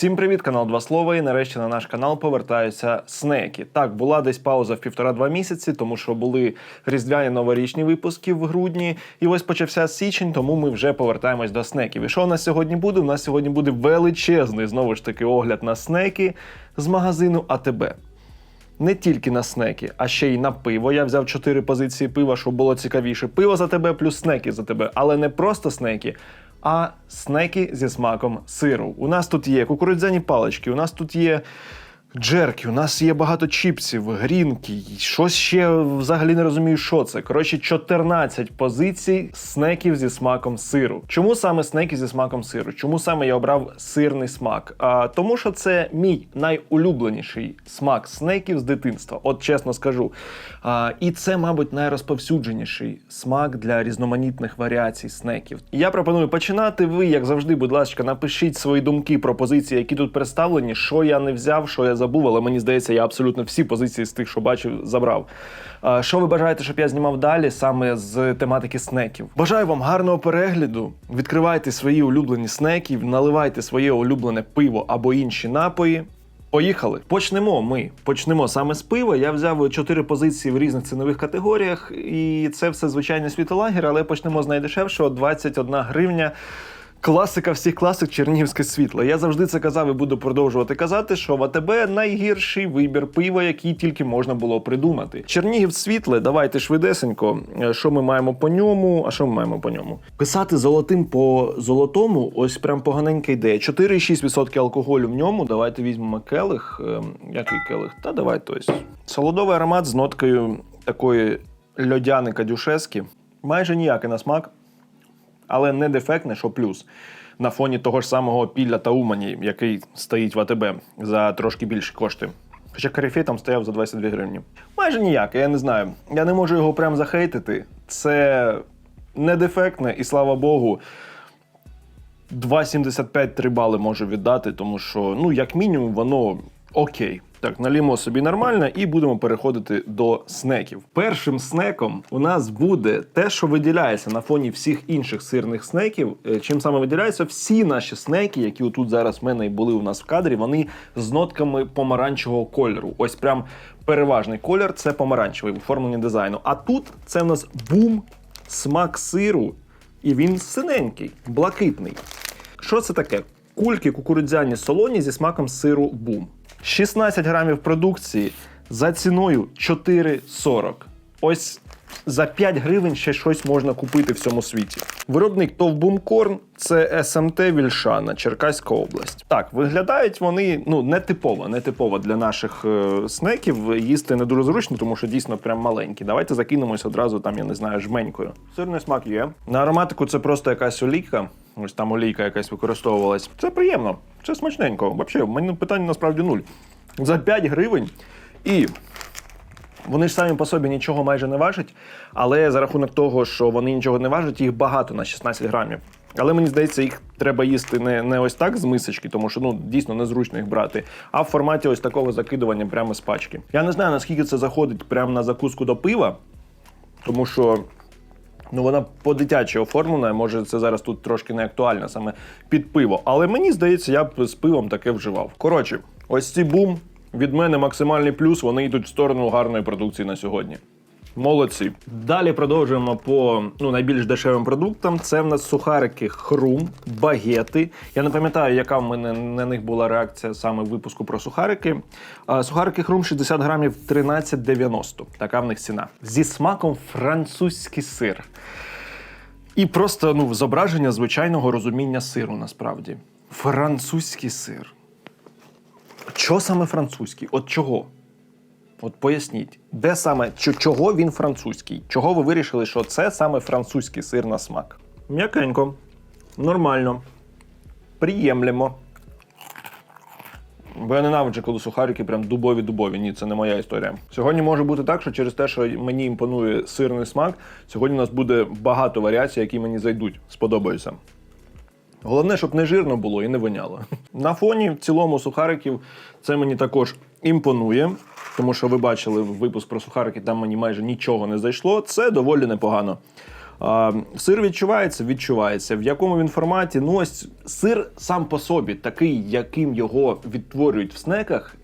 Всім привіт, канал Два Слова. І нарешті на наш канал повертаються снеки. Так, була десь пауза в півтора-два місяці, тому що були різдвяні новорічні випуски в грудні. І ось почався січень, тому ми вже повертаємось до снеків. І що у нас сьогодні буде? У нас сьогодні буде величезний знову ж таки огляд на снеки з магазину АТБ. Не тільки на снеки, а ще й на пиво. Я взяв чотири позиції пива, щоб було цікавіше. Пиво за тебе плюс снеки за тебе. Але не просто снеки, а снеки зі смаком сиру. У нас тут є кукурудзяні палички, у нас тут є джерки, у нас є багато чіпсів, грінки. Щось ще взагалі не розумію, що це. Коротше, 14 позицій снеків зі смаком сиру. Чому саме снеки зі смаком сиру? Чому саме я обрав сирний смак? А, тому що це мій найулюбленіший смак снеків з дитинства. От чесно скажу. А, і це, мабуть, найрозповсюдженіший смак для різноманітних варіацій снеків. Я пропоную починати. Ви, як завжди, будь ласка, напишіть свої думки про позиції, які тут представлені, що я не взяв, що я забув, але мені здається, я абсолютно всі позиції з тих, що бачив, забрав. Що ви бажаєте, щоб я знімав далі саме з тематики снеків? Бажаю вам гарного перегляду. Відкривайте свої улюблені снеки, наливайте своє улюблене пиво або інші напої. Поїхали. Почнемо ми. Почнемо саме з пива. Я взяв чотири позиції в різних цінових категоріях, і це все звичайний світолагер, але почнемо з найдешевшого 21 гривня. Класика всіх класик Чернігівське світло. Я завжди це казав і буду продовжувати казати, що в АТБ найгірший вибір пива, який тільки можна було придумати. Чернігів світле, давайте швидесенько. Е, Що ми маємо по ньому? А що ми маємо по ньому? Писати золотим по золотому, ось прям поганенька ідея. 4,6% алкоголю в ньому. Давайте візьмемо келих. Ем, Який келих? Та давайте ось. Солодовий аромат з ноткою такої льодяника дюшески. Майже ніякий на смак але не дефектне, що плюс. На фоні того ж самого пілля та Умані, який стоїть в АТБ за трошки більші кошти. Хоча Каріфей там стояв за 22 гривні. Майже ніяк, я не знаю. Я не можу його прям захейтити. Це не дефектне, і слава Богу, 2,75 3 бали можу віддати, тому що, ну, як мінімум, воно окей. Так, налімо собі нормально і будемо переходити до снеків. Першим снеком у нас буде те, що виділяється на фоні всіх інших сирних снеків. Е, Чим саме виділяється, всі наші снеки, які отут зараз в мене і були у нас в кадрі, вони з нотками помаранчевого кольору. Ось прям переважний колір це помаранчевий в оформленні дизайну. А тут це в нас бум, смак сиру, і він синенький, блакитний. Що це таке? Кульки кукурудзяні солоні зі смаком сиру бум. 16 грамів продукції за ціною 4,40. Ось за 5 гривень ще щось можна купити в цьому світі. Виробник Товбумкорн це СМТ Вільшана, Черкаська область. Так, виглядають вони ну не типово, не типово для наших е, снеків. Їсти не дуже зручно, тому що дійсно прям маленькі. Давайте закинемось одразу там, я не знаю, жменькою. Сирний смак є. На ароматику це просто якась олійка. Ось там олійка якась використовувалась. Це приємно, це смачненько. Взагалі, в мене питань насправді нуль. За 5 гривень і вони ж самі по собі нічого майже не важать, але за рахунок того, що вони нічого не важать, їх багато на 16 грамів. Але мені здається, їх треба їсти не, не ось так з мисочки, тому що ну дійсно незручно їх брати, а в форматі ось такого закидування прямо з пачки. Я не знаю, наскільки це заходить прямо на закуску до пива, тому що Ну, вона по-дитячі оформлена, може, це зараз тут трошки не актуально саме під пиво. Але мені здається, я б з пивом таке вживав. Коротше, ось ці бум від мене максимальний плюс. Вони йдуть в сторону гарної продукції на сьогодні. Молодці. Далі продовжуємо по ну, найбільш дешевим продуктам. Це в нас сухарики хрум, багети. Я не пам'ятаю, яка в мене на них була реакція саме випуску про сухарики. Сухарики хрум 60 грамів 13,90. Така в них ціна. Зі смаком французький сир. І просто ну, зображення звичайного розуміння сиру насправді. Французький сир. Що саме французький? От чого? От поясніть, де саме чо- чого він французький? Чого ви вирішили, що це саме французький сир на смак? М'якенько, нормально, приємлемо. Бо я ненавиджу, коли сухарики прям дубові-дубові. Ні, це не моя історія. Сьогодні може бути так, що через те, що мені імпонує сирний смак, сьогодні у нас буде багато варіацій, які мені зайдуть, сподобаються. Головне, щоб не жирно було і не воняло. На фоні в цілому сухариків це мені також імпонує, тому що ви бачили випуск про сухарики, там мені майже нічого не зайшло. Це доволі непогано. А, сир відчувається, відчувається. В якому він форматі? Ну ось сир сам по собі, такий, яким його відтворюють в снеках.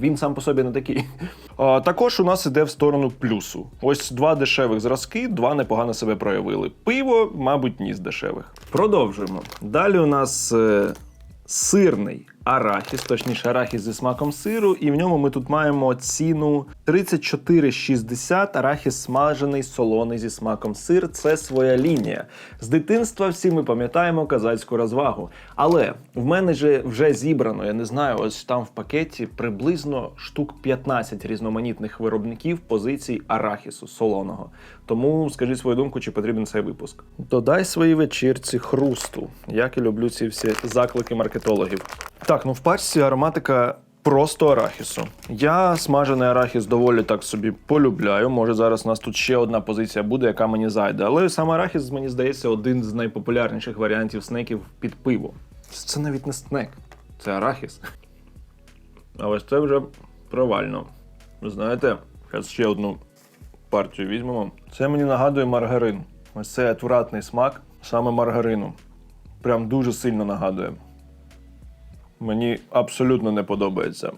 Він сам по собі не такий. А, також у нас іде в сторону плюсу. Ось два дешевих зразки, два непогано себе проявили. Пиво, мабуть, ні з дешевих. Продовжуємо. Далі у нас е, сирний арахіс, точніше арахіс зі смаком сиру, і в ньому ми тут маємо ціну 34,60. Арахіс смажений, солоний зі смаком сир. Це своя лінія. З дитинства всі ми пам'ятаємо казацьку розвагу. Але в мене же вже зібрано, я не знаю, ось там в пакеті приблизно штук 15 різноманітних виробників позицій арахісу солоного. Тому скажіть свою думку, чи потрібен цей випуск. Додай своїй вечірці хрусту. Як і люблю ці всі заклики маркетологів. Так, ну в пачці ароматика просто арахісу. Я смажений арахіс доволі так собі полюбляю. Може, зараз у нас тут ще одна позиція буде, яка мені зайде. Але сам арахіс, мені здається, один з найпопулярніших варіантів снеків під пиво. Це навіть не снек, це арахіс. А ось це вже провально. Ви знаєте, зараз ще одну партію візьмемо. Це мені нагадує маргарин. Ось цей отвратний смак саме маргарину. Прям дуже сильно нагадує. Мені абсолютно не подобається.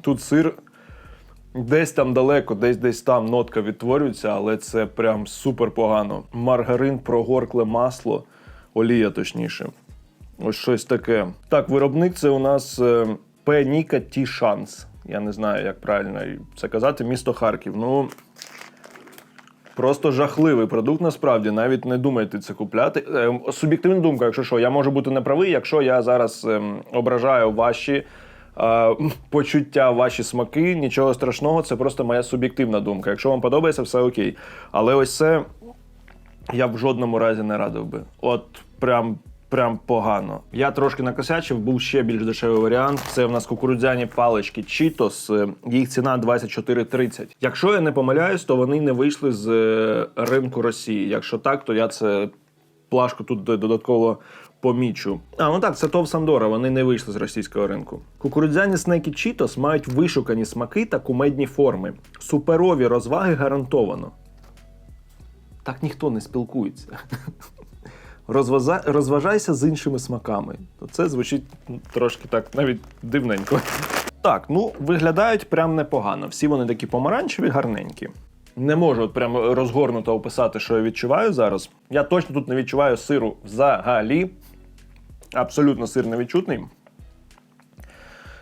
Тут сир десь там далеко, десь десь там нотка відтворюється, але це прям супер погано. Маргарин, прогоркле масло, олія точніше. Ось щось таке. Так, виробник це у нас е, Пеніка Ті Шанс. Я не знаю, як правильно це казати. Місто Харків. Ну, Просто жахливий продукт, насправді. Навіть не думайте це купляти. Е, Суб'єктивна думка, якщо що, я можу бути неправий, якщо я зараз ем, ображаю ваші е, почуття, ваші смаки, нічого страшного, це просто моя суб'єктивна думка. Якщо вам подобається, все окей. Але ось це я в жодному разі не радив би. От прям. Прям погано. Я трошки накосячив, був ще більш дешевий варіант. Це в нас кукурудзяні палички. Е, Їх ціна 24,30. Якщо я не помиляюсь, то вони не вийшли з е, ринку Росії. Якщо так, то я це плашку тут додатково помічу. А, ну так, це ТОВ Сандора, вони не вийшли з російського ринку. Кукурудзяні снеки Cheetos мають вишукані смаки та кумедні форми. Суперові розваги гарантовано. Так ніхто не спілкується. Розваза... Розважайся з іншими смаками. То це звучить ну, трошки так навіть дивненько. Так, ну виглядають прям непогано. Всі вони такі помаранчеві, гарненькі. Не можу от прям розгорнуто описати, що я відчуваю зараз. Я точно тут не відчуваю сиру взагалі. Абсолютно сир невідчутний.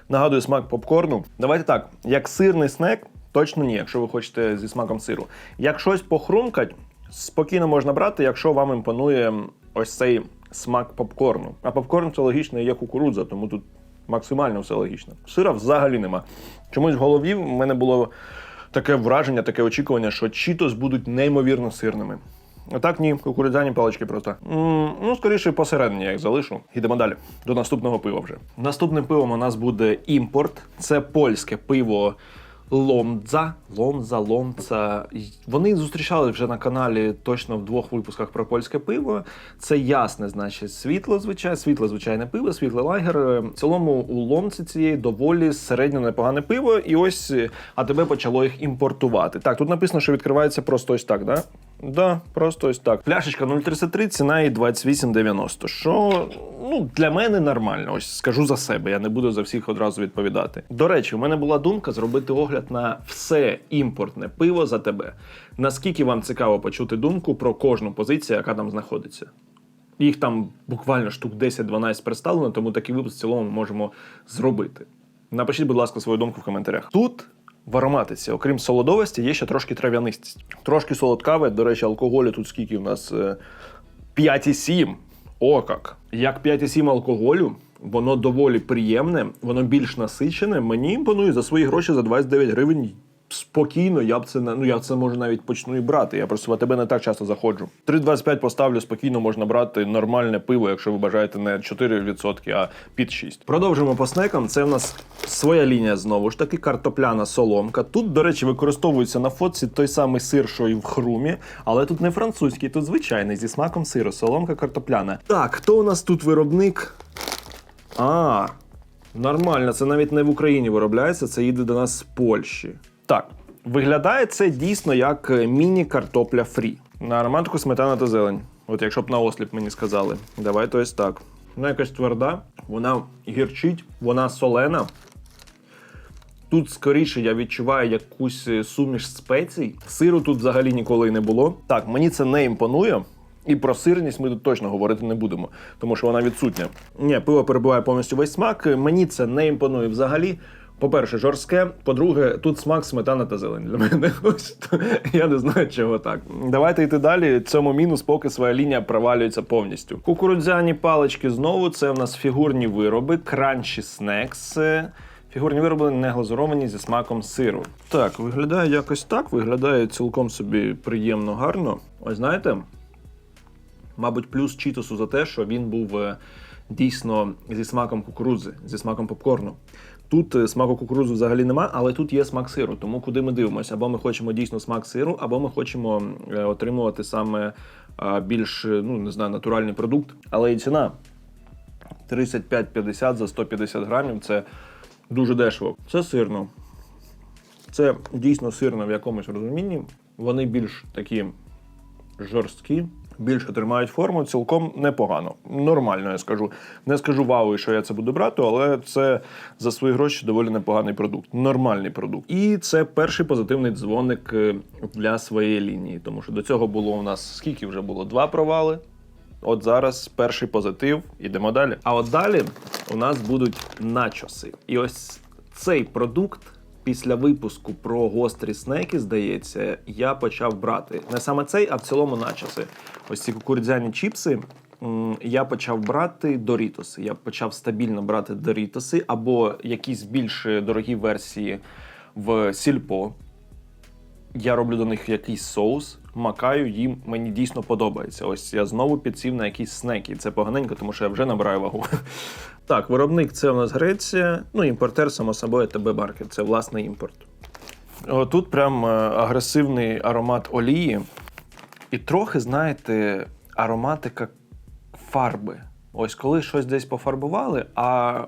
Нагадую смак попкорну. Давайте так, як сирний снек, точно ні, якщо ви хочете зі смаком сиру. Як щось похрумкать, спокійно можна брати, якщо вам імпонує ось цей смак попкорну. А попкорн це логічно є кукурудза, тому тут максимально все логічно. Сира взагалі нема. Чомусь в голові в мене було таке враження, таке очікування, що чітос будуть неймовірно сирними. А так ні, кукурудзяні палички просто. ну, скоріше посередині я їх залишу. Йдемо далі. До наступного пива вже. Наступним пивом у нас буде імпорт. Це польське пиво Ломдза. Ломза, Ломца. Вони зустрічали вже на каналі точно в двох випусках про польське пиво. Це ясне, значить, світло, звичайне, світле звичайне пиво, світле лагер. В цілому у ломці цієї доволі середньо непогане пиво, і ось е, АТБ почало їх імпортувати. Так, тут написано, що відкривається просто ось так, да? Да, просто ось так. Пляшечка 0,33, ціна її 28,90. Що ну для мене нормально. Ось скажу за себе. Я не буду за всіх одразу відповідати. До речі, у мене була думка зробити огляд на все імпортне пиво за тебе. Наскільки вам цікаво почути думку про кожну позицію, яка там знаходиться? Їх там буквально штук 10-12 представлено, тому такий випуск в цілому ми можемо зробити. Напишіть, будь ласка, свою думку в коментарях. Тут в ароматиці, окрім солодовості, є ще трошки трав'янистість. Трошки солодкаве. До речі, алкоголю тут скільки у нас Е, 5,7. О, як. Як 5,7 алкоголю, воно доволі приємне, воно більш насичене. Мені імпонує за свої гроші за 29 гривень. Спокійно, я б це ну я це може навіть почну і брати. Я просто в тебе не так часто заходжу. 3,25 поставлю спокійно можна брати нормальне пиво, якщо ви бажаєте не 4%, а під 6. Продовжимо по снекам. Це в нас своя лінія знову ж таки, картопляна соломка. Тут, до речі, використовується на фотці той самий сир, що і в хрумі, але тут не французький, тут звичайний зі смаком сиру. Соломка картопляна. Так, хто у нас тут виробник? А, нормально, це навіть не в Україні виробляється, це їде до нас з Польщі. Так, виглядає це дійсно як е, міні-картопля фрі. На ароматику сметана та зелень. От якщо б на осліп мені сказали. Давайте ось так. Вона якась тверда, вона гірчить, вона солена. Тут скоріше я відчуваю якусь е, суміш спецій. Сиру тут взагалі ніколи не було. Так, мені це не імпонує. І про сирність ми тут точно говорити не будемо, тому що вона відсутня. Ні, пиво перебуває повністю весь смак. Мені це не імпонує взагалі. По-перше, жорстке. По-друге, тут смак сметана та зелень для мене. Ось я не знаю, чого так. Давайте йти далі. Цьому мінус, поки своя лінія провалюється повністю. Кукурудзяні палички знову. Це в нас фігурні вироби, кранчі снекс. Фігурні вироби не глазуровані зі смаком сиру. Так, виглядає якось так. Виглядає цілком собі приємно гарно. Ось знаєте, мабуть, плюс чітосу за те, що він був е, дійсно зі смаком кукурудзи, зі смаком попкорну. Тут е, смаку кукурудзи взагалі нема, але тут є смак сиру. Тому куди ми дивимося? Або ми хочемо дійсно смак сиру, або ми хочемо е, отримувати саме е, більш ну не знаю, натуральний продукт. Але і ціна 35,50 за 150 грамів це дуже дешево. Це сирно. Це дійсно сирно в якомусь розумінні. Вони більш такі жорсткі, більше тримають форму, цілком непогано. Нормально, я скажу. Не скажу вау, що я це буду брати, але це за свої гроші доволі непоганий продукт. Нормальний продукт. І це перший позитивний дзвоник е, для своєї лінії. Тому що до цього було у нас скільки вже було? Два провали. От зараз перший позитив, ідемо далі. А от далі у нас будуть начоси. І ось цей продукт після випуску про гострі снеки, здається, я почав брати. Не саме цей, а в цілому начоси. Ось ці кукурудзяні чіпси. Я почав брати Дорітоси. Я почав стабільно брати Дорітоси або якісь більш дорогі версії в сільпо. Я роблю до них якийсь соус, макаю їм, мені дійсно подобається. Ось я знову підсів на якісь снеки. Це поганенько, тому що я вже набираю вагу. Так, виробник це у нас Греція. Ну, імпортер, само собою, ТБ Маркет. Це власний імпорт. Тут прям е, агресивний аромат олії. І трохи, знаєте, ароматика фарби. Ось коли щось десь пофарбували, а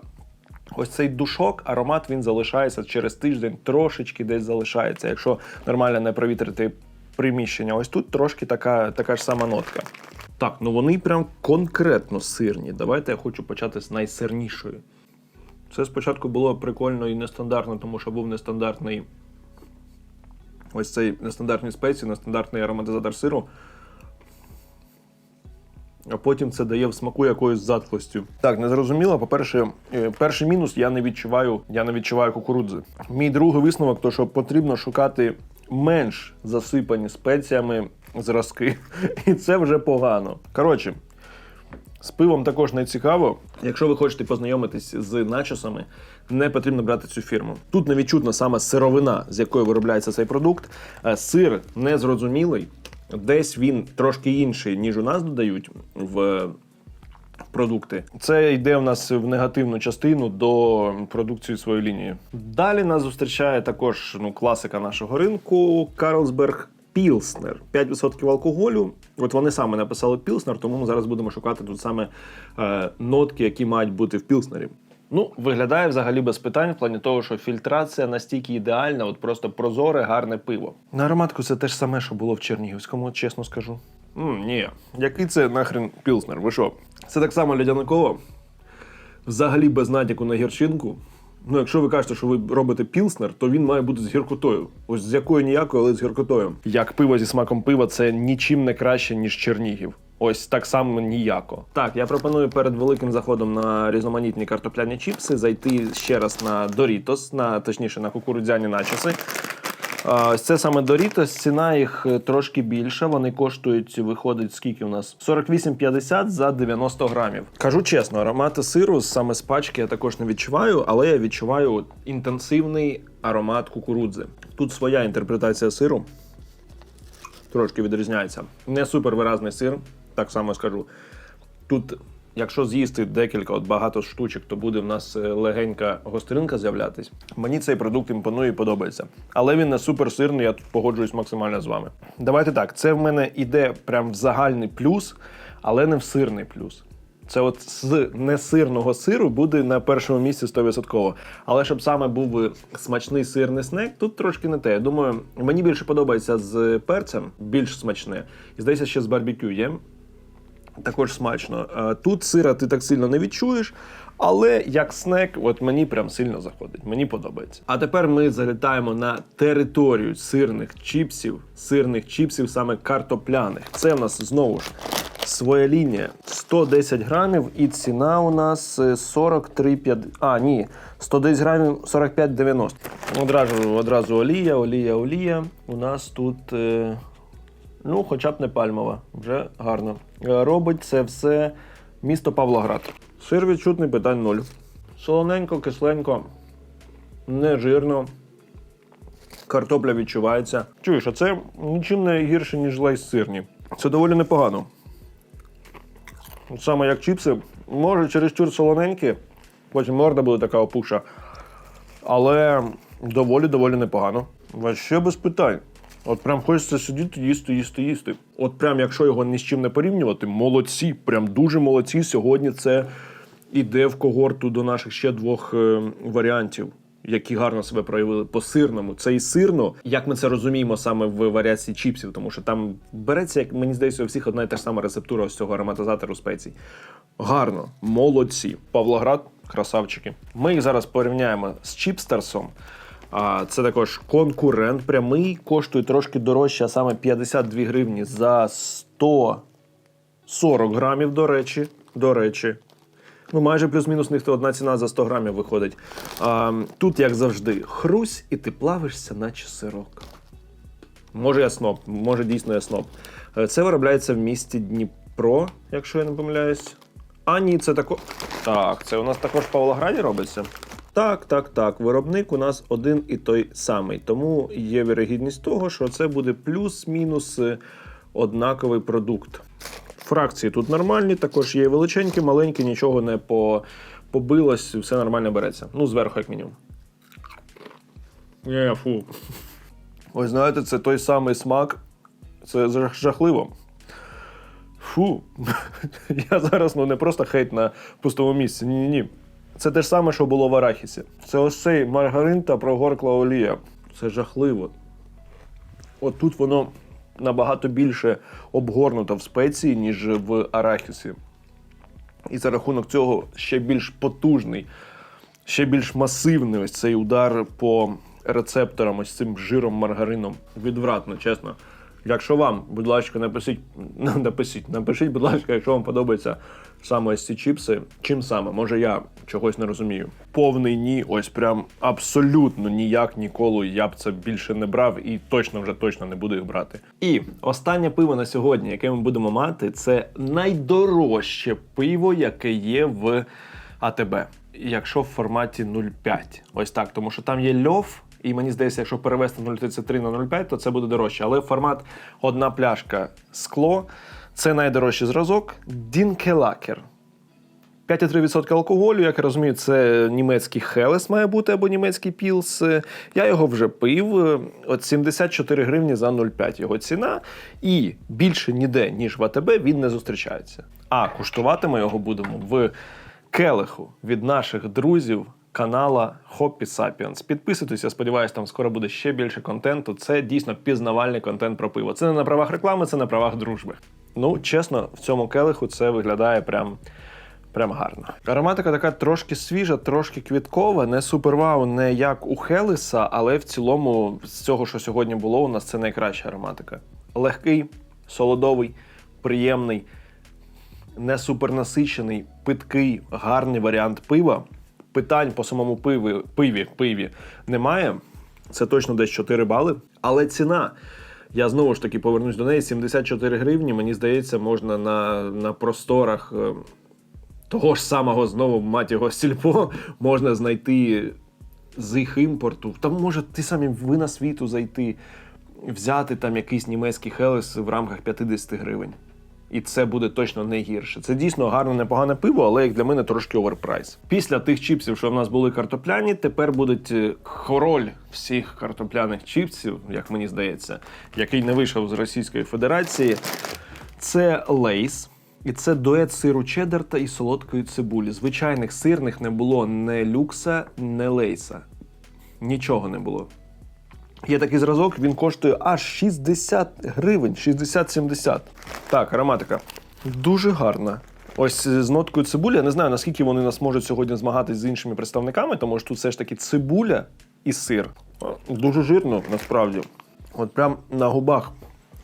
ось цей душок, аромат він залишається через тиждень, трошечки десь залишається, якщо нормально не провітрити приміщення. Ось тут трошки така, така ж сама нотка. Так, ну вони прям конкретно сирні. Давайте я хочу почати з найсирнішої. Це спочатку було прикольно і нестандартно, тому що був нестандартний ось цей нестандартний спеції, нестандартний ароматизатор сиру. А потім це дає в смаку якоюсь затхлостю. Так, не зрозуміло. По-перше, е, перший мінус я не відчуваю, я не відчуваю кукурудзи. Мій другий висновок, то що потрібно шукати менш засипані спеціями зразки. І це вже погано. Коротше, з пивом також не цікаво. Якщо ви хочете познайомитись з начосами, не потрібно брати цю фірму. Тут не відчутна саме сировина, з якої виробляється цей продукт. Е, Сир незрозумілий. Десь він трошки інший, ніж у нас додають в продукти. Це йде в нас в негативну частину до продукції своєї лінії. Далі нас зустрічає також ну, класика нашого ринку Карлсберг Пілснер. 5% алкоголю. От вони саме написали Пілснер, тому ми зараз будемо шукати тут саме е, нотки, які мають бути в Пілснері. Ну, виглядає взагалі без питань, в плані того, що фільтрація настільки ідеальна, от просто прозоре, гарне пиво. На ароматку це те ж саме, що було в Чернігівському, чесно скажу. м ні, який це нахрен Пілснер? Ви що? Це так само лядяниково, взагалі без натяку на гірчинку. Ну, якщо ви кажете, що ви робите пілснер, то він має бути з гіркотою. Ось з якою ніякою, але з гіркотою. Як пиво зі смаком пива, це нічим не краще, ніж Чернігів. Ось так само ніяко. Так, я пропоную перед великим заходом на різноманітні картопляні чіпси зайти ще раз на Doritos, на точніше на кукурудзяні начоси. Це саме Doritos, ціна їх е, трошки більша. Вони коштують, виходить, скільки у нас? 48,50 за 90 грамів. Кажу чесно, аромати сиру саме з пачки я також не відчуваю, але я відчуваю інтенсивний аромат кукурудзи. Тут своя інтерпретація сиру трошки відрізняється. Не супер виразний сир, так само скажу. Тут, якщо з'їсти декілька, от багато штучок, то буде в нас е, легенька гостринка з'являтись. Мені цей продукт імпонує і подобається. Але він не супер сирний, я тут погоджуюсь максимально з вами. Давайте так, це в мене іде прям в загальний плюс, але не в сирний плюс. Це от з несирного сиру буде на першому місці 100%. Але щоб саме був смачний сирний снек, тут трошки не те. Я думаю, мені більше подобається з перцем, більш смачне. І здається, ще з барбекю є. Також смачно. Е, Тут сира ти так сильно не відчуєш, але як снек, от мені прям сильно заходить. Мені подобається. А тепер ми залітаємо на територію сирних чіпсів, сирних чіпсів, саме картопляних. Це в нас знову ж своя лінія 110 грамів, і ціна у нас е, 43,50. А, ні, 110 грамів 45,90. Одразу, одразу олія, олія, олія. У нас тут. Е... Ну, хоча б не пальмова, вже гарно. Е, Робить це все місто Павлоград. Сир відчутний питань нуль. Солоненько, кисленько, не жирно. Картопля відчувається. Чуєш, а це нічим не гірше, ніж лейс сирні. Це доволі непогано. Саме як чіпси, може чересчур солоненькі, потім морда буде така опуша. Але доволі-доволі непогано. Вообще без питань. От прям хочеться сидіти, їсти, їсти, їсти. От прям, якщо його ні з чим не порівнювати, молодці, прям дуже молодці. Сьогодні це іде в когорту до наших ще двох е, варіантів, які гарно себе проявили по сирному. Це і сирно, як ми це розуміємо саме в варіації чіпсів, тому що там береться, як мені здається, у всіх одна і та ж сама рецептура ось цього ароматизатору спецій. Гарно, молодці. Павлоград, красавчики. Ми їх зараз порівняємо з Чіпстерсом. А це також конкурент прямий, коштує трошки дорожче, а саме 52 гривні за 140 грамів, до речі. До речі. Ну, майже плюс-мінус них одна ціна за 100 грамів виходить. А, тут, як завжди, хрусь, і ти плавишся, наче сирок. Може, я сноб, може дійсно я сноб. Е, Це виробляється в місті Дніпро, якщо я не помиляюсь. А ні, це тако. Так, це у нас також в Павлограді робиться. Так, так, так. Виробник у нас один і той самий. Тому є вірогідність того, що це буде плюс-мінус е, однаковий продукт. Фракції тут нормальні, також є величенькі, маленькі, нічого не по... побилось, все нормально береться. Ну, зверху, як мінімум. Є, фу. Ось знаєте, це той самий смак. Це жахливо. Фу. Я зараз ну не просто хейт на пустому місці. Ні, ні, ні. Це те ж саме, що було в арахісі. Це ось цей маргарин та прогоркла олія. Це жахливо. От тут воно набагато більше обгорнуто в спеції, ніж в арахісі. І за рахунок цього ще більш потужний, ще більш масивний ось цей удар по рецепторам, ось цим жиром, маргарином. Відвратно, чесно. Якщо вам, будь ласка, напишіть, напишіть, напишіть, будь ласка, якщо вам подобаються саме ось ці чіпси, чим саме? Може я чогось не розумію. Повний ні, ось прям абсолютно ніяк ніколи я б це більше не брав і точно вже точно не буду їх брати. І останнє пиво на сьогодні, яке ми будемо мати, це найдорожче пиво, яке є в АТБ. Якщо в форматі 0,5. Ось так, тому що там є льов. І мені здається, якщо перевести 0,33 на 0,5, то це буде дорожче. Але формат одна пляшка скло це найдорожчий зразок. Дінкелакер. 5,3% алкоголю, як я розумію, це німецький Хелес має бути або німецький пілс. Я його вже пив. От 74 гривні за 0,5 його ціна. І більше ніде, ніж в АТБ, він не зустрічається. А куштувати ми його будемо в келиху від наших друзів канала Hoppy Sapiens. Підписуйтесь, я сподіваюся, там скоро буде ще більше контенту. Це дійсно пізнавальний контент про пиво. Це не на правах реклами, це на правах дружби. Ну, чесно, в цьому келиху це виглядає прям. Прям гарно. Ароматика така трошки свіжа, трошки квіткова, не супер вау, не як у Хелеса, але в цілому з цього, що сьогодні було, у нас це найкраща ароматика. Легкий, солодовий, приємний, не супернасичений, питкий, гарний варіант пива. Питань по самому пиві, пиві, пиві немає. Це точно десь 4 бали. Але ціна. Я знову ж таки повернусь до неї. 74 гривні. Мені здається, можна на, на просторах е, того ж самого знову мать його сільпо можна знайти з їх імпорту. Там може ті самі ви на світу зайти, взяти там якийсь німецький хелес в рамках 50 гривень. І це буде точно не гірше. Це дійсно гарне, непогане пиво, але як для мене трошки оверпрайс. Після тих чіпсів, що в нас були картопляні, тепер будуть е, король всіх картопляних чіпсів, як мені здається, який не вийшов з Російської Федерації. Це Лейс. І це дует сиру чеддер і солодкої цибулі. Звичайних сирних не було не люкса, не лейса. Нічого не було. Є такий зразок, він коштує аж 60 гривень, 60-70. Так, ароматика. Дуже гарна. Ось з ноткою цибулі. Я не знаю, наскільки вони нас можуть сьогодні змагатись з іншими представниками, тому що тут все ж таки цибуля і сир. Дуже жирно, насправді. От прям на губах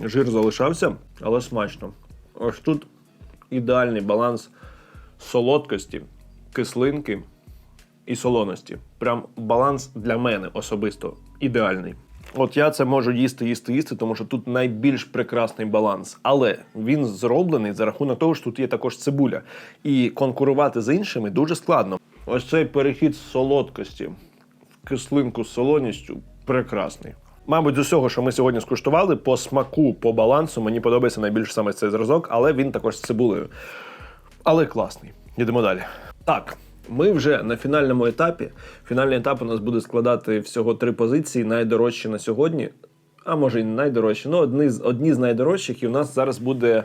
жир залишався, але смачно. Ось тут ідеальний баланс солодкості, кислинки і солоності. Прям баланс для мене особисто ідеальний. От я це можу їсти, їсти, їсти, тому що тут найбільш прекрасний баланс. Але він зроблений за рахунок того, що тут є також цибуля. І конкурувати з іншими дуже складно. Ось цей перехід з солодкості в кислинку з солоністю прекрасний. Мабуть, з усього, що ми сьогодні скуштували, по смаку, по балансу, мені подобається найбільше саме цей зразок, але він також з цибулею. Але класний. Йдемо далі. Так, ми вже на фінальному етапі. Фінальний етап у нас буде складати всього три позиції, найдорожчі на сьогодні. А може і не найдорожчі, ну одні з одні з найдорожчих. І у нас зараз буде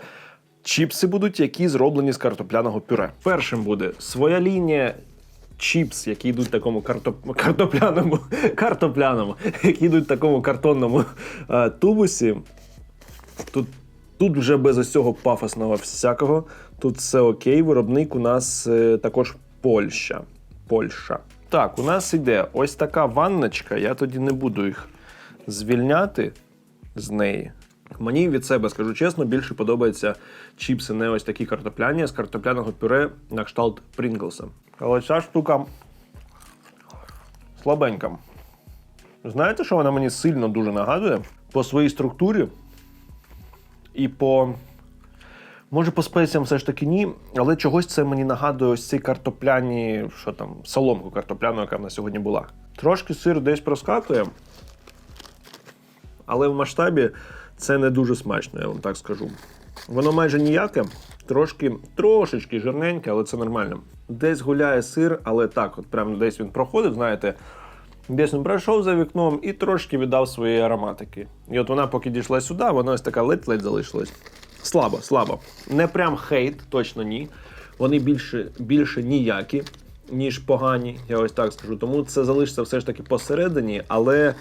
чіпси, будуть, які зроблені з картопляного пюре. Першим буде своя лінія. Чіпс, які йдуть такому картоп... картопляному, картопляному, які йдуть в такому картонному е, тубусі. Тут, тут вже без ось цього пафосного всякого. Тут все окей. Виробник у нас е, також Польща. Польща. Так, у нас іде ось така ванночка. Я тоді не буду їх звільняти з неї. Мені від себе, скажу чесно, більше подобаються чіпси не ось такі картопляні, з картопляного пюре на кшталт Прінглса. Але ця штука слабенька. Знаєте, що вона мені сильно дуже нагадує? По своїй структурі і по. Може, по спеціям все ж таки ні, але чогось це мені нагадує ось ці картопляні, що там, соломку картопляну, яка в нас сьогодні була. Трошки сир десь проскакує, але в масштабі це не дуже смачно, я вам так скажу. Воно майже ніяке, трошки, трошечки жирненьке, але це нормально. Десь гуляє сир, але так, от прямо десь він проходив, знаєте, десь він пройшов за вікном і трошки віддав своєї ароматики. І от вона, поки дійшла сюди, вона ось така ледь-ледь залишилась. Слабо, слабо. Не прям хейт, точно ні. Вони більше, більше ніякі, ніж погані, я ось так скажу. Тому це залишиться все ж таки посередині, але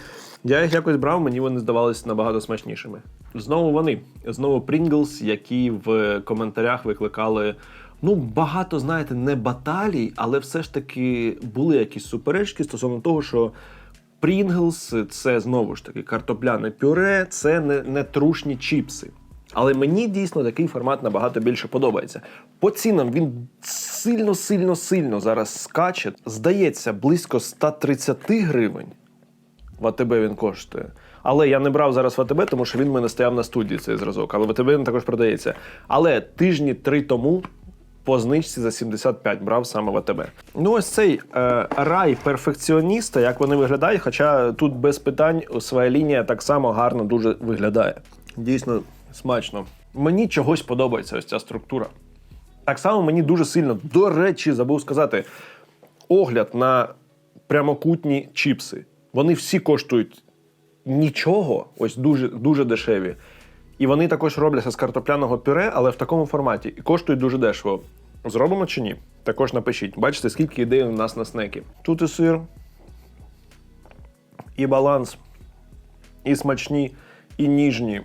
я їх якось брав, мені вони здавалися набагато смачнішими. Знову вони, знову Pringles, які в коментарях викликали. Ну, багато, знаєте, не баталій, але все ж таки були якісь суперечки стосовно того, що Pringles – це знову ж таки картопляне пюре, це не, не трушні чіпси. Але мені дійсно такий формат набагато більше подобається. По цінам він сильно, сильно, сильно зараз скаче. Здається, близько 130 гривень. В АТБ він коштує. Але я не брав зараз в тому що він мене стояв на студії цей зразок. Але в АТБ він також продається. Але тижні три тому по знижці за 75 брав саме в АТБ. Ну, ось цей е, рай перфекціоніста, як вони виглядають, хоча тут без питань своя лінія так само гарно дуже виглядає. Дійсно смачно. Мені чогось подобається ось ця структура. Так само мені дуже сильно, до речі, забув сказати, огляд на прямокутні чіпси. Вони всі коштують нічого, ось дуже, дуже дешеві. І вони також робляться з картопляного пюре, але в такому форматі. І коштують дуже дешево. Зробимо чи ні? Також напишіть. Бачите, скільки ідей у нас на снеки. Тут і сир, і баланс, і смачні, і ніжні.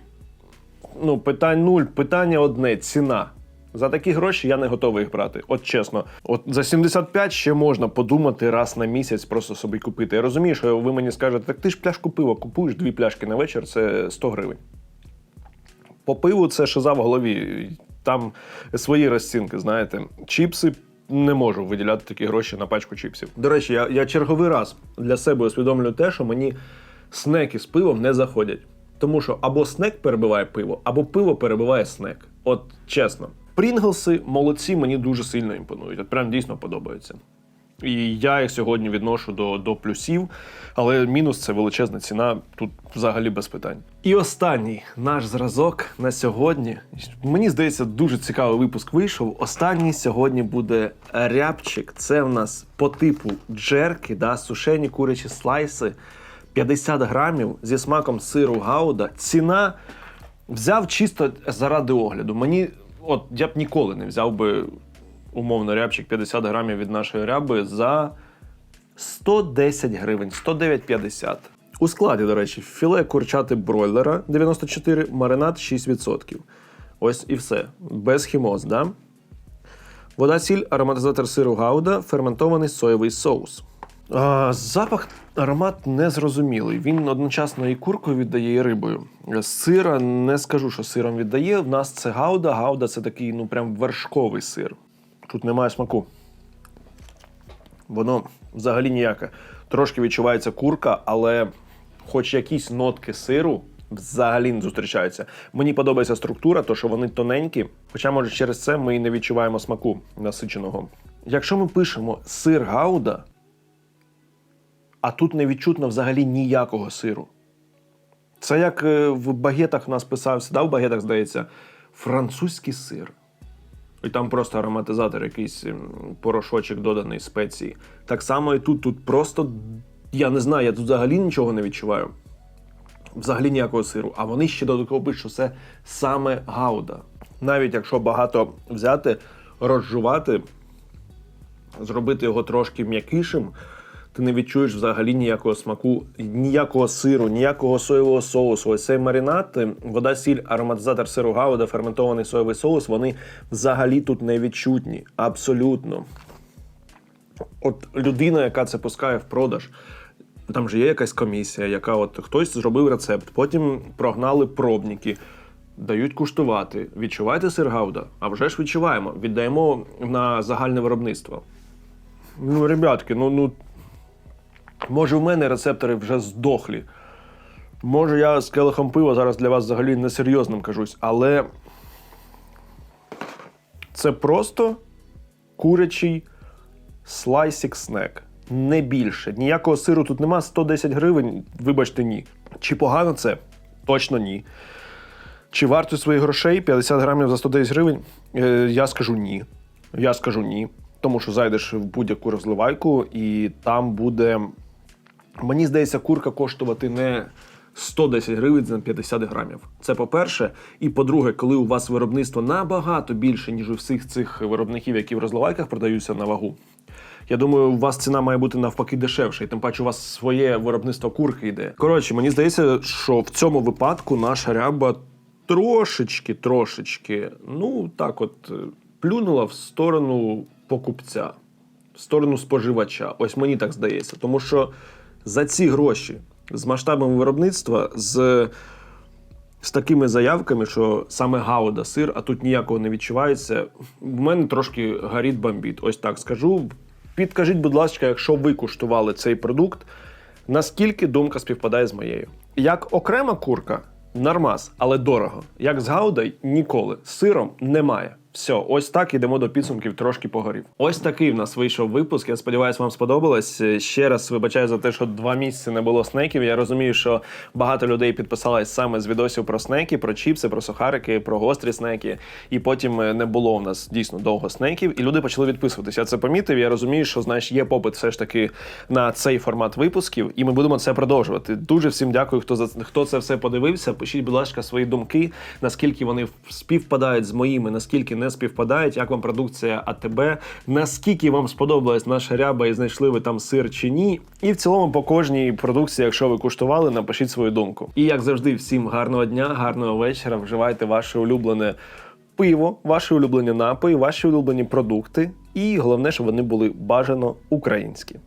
Ну, питань нуль. Питання одне ціна. За такі гроші я не готовий їх брати. От чесно. От за 75 ще можна подумати раз на місяць просто собі купити. Я розумію, що ви мені скажете, так ти ж пляшку пива купуєш, дві пляшки на вечір це 100 гривень. По пиву це шиза в голові. Там свої розцінки, знаєте. Чіпси не можу виділяти такі гроші на пачку чіпсів. До речі, я, я черговий раз для себе усвідомлюю те, що мені снеки з пивом не заходять. Тому що або снек перебиває пиво, або пиво перебиває снек. От чесно. Прінглси молодці мені дуже сильно імпонують. От прям дійсно подобаються. І я їх сьогодні відношу до, до плюсів, але мінус це величезна ціна, тут взагалі без питань. І останній наш зразок на сьогодні. Мені здається, дуже цікавий випуск вийшов. Останній сьогодні буде рябчик. Це в нас по типу джерки, да, сушені курячі слайси, 50 грамів зі смаком сиру гауда. Ціна взяв чисто заради огляду. Мені От я б ніколи не взяв би умовно рябчик 50 грамів від нашої ряби за 110 гривень, 109,50. У складі, до речі, філе курчати бройлера 94, маринад 6%. Ось і все. Без хімоз, да? Вода, сіль, ароматизатор сиру гауда, ферментований соєвий соус. А, запах, аромат незрозумілий. Він одночасно і куркою віддає, і рибою. Сира не скажу, що сиром віддає. В нас це гауда. Гауда це такий, ну прям вершковий сир. Тут немає смаку. Воно взагалі ніяке. Трошки відчувається курка, але хоч якісь нотки сиру взагалі не зустрічаються. Мені подобається структура, то що вони тоненькі, хоча, може, через це ми і не відчуваємо смаку насиченого. Якщо ми пишемо сир гауда, а тут не відчутно взагалі ніякого сиру. Це як е, в багетах нас писався, да, в багетах, здається, французький сир. І там просто ароматизатор, якийсь ем, порошочок доданий спеції. Так само і тут. Тут просто, я не знаю, я тут взагалі нічого не відчуваю. Взагалі ніякого сиру. А вони ще додатково пишуть, що це саме гауда. Навіть якщо багато взяти, розжувати, зробити його трошки м'якішим, ти не відчуєш взагалі ніякого смаку, ніякого сиру, ніякого соєвого соусу. Ось цей маринад, е, вода, сіль, ароматизатор сиру гауда, ферментований соєвий соус, вони взагалі тут не відчутні. Абсолютно. От людина, яка це пускає в продаж, там же є якась комісія, яка от хтось зробив рецепт, потім прогнали пробники, дають куштувати. Відчуваєте сир гауда? А вже ж відчуваємо. Віддаємо на загальне виробництво. Ну, ребятки, ну, ну може в мене рецептори вже здохлі. Може, я з келихом пива зараз для вас взагалі несерйозним кажусь, але це просто курячий слайсік снек. Не більше. Ніякого сиру тут нема. 110 гривень, вибачте, ні. Чи погано це? Точно ні. Чи варто своїх грошей 50 грамів за 110 гривень? Е, я скажу ні. Я скажу ні. Тому що зайдеш в будь-яку розливайку, і там буде. Мені здається, курка коштувати не 110 гривень за 50 грамів. Це по-перше. І по-друге, коли у вас виробництво набагато більше, ніж у всіх цих виробників, які в розливайках продаються на вагу. Я думаю, у вас ціна має бути навпаки дешевша, і тим паче у вас своє виробництво курки йде. Коротше, мені здається, що в цьому випадку наша ряба трошечки, трошечки, ну так, от е, плюнула в сторону покупця, в сторону споживача. Ось мені так здається. Тому що за ці гроші з масштабами виробництва, з, з такими заявками, що саме гауда сир, а тут ніякого не відчувається. В мене трошки горить бомбіт. Ось так скажу. Підкажіть, будь ласка, якщо ви куштували цей продукт, наскільки думка співпадає з моєю? Як окрема курка нормас, але дорого. Як з гаудой ніколи. З сиром немає. Все, ось так ідемо до підсумків, трошки погорів. Ось такий в нас вийшов випуск. Я сподіваюся, вам сподобалось. Ще раз вибачаю за те, що два місяці не було снеків. Я розумію, що багато людей підписалось саме з відосів про снеки, про чіпси, про сухарики, про гострі снеки. І потім е, не було у нас дійсно довго снеків, і люди почали відписуватися. Я це помітив. Я розумію, що знаєш, є попит все ж таки на цей формат випусків, і ми будемо це продовжувати. Дуже всім дякую, хто за хто це все подивився. Пишіть, будь ласка, свої думки, наскільки вони співпадають з моїми, наскільки не співпадають, як вам продукція АТБ, наскільки вам сподобалась наша ряба і знайшли ви там сир чи ні. І в цілому по кожній продукції, якщо ви куштували, напишіть свою думку. І як завжди, всім гарного дня, гарного вечора. Вживайте ваше улюблене пиво, ваші улюблені напої, ваші улюблені продукти. І головне, щоб вони були бажано українські.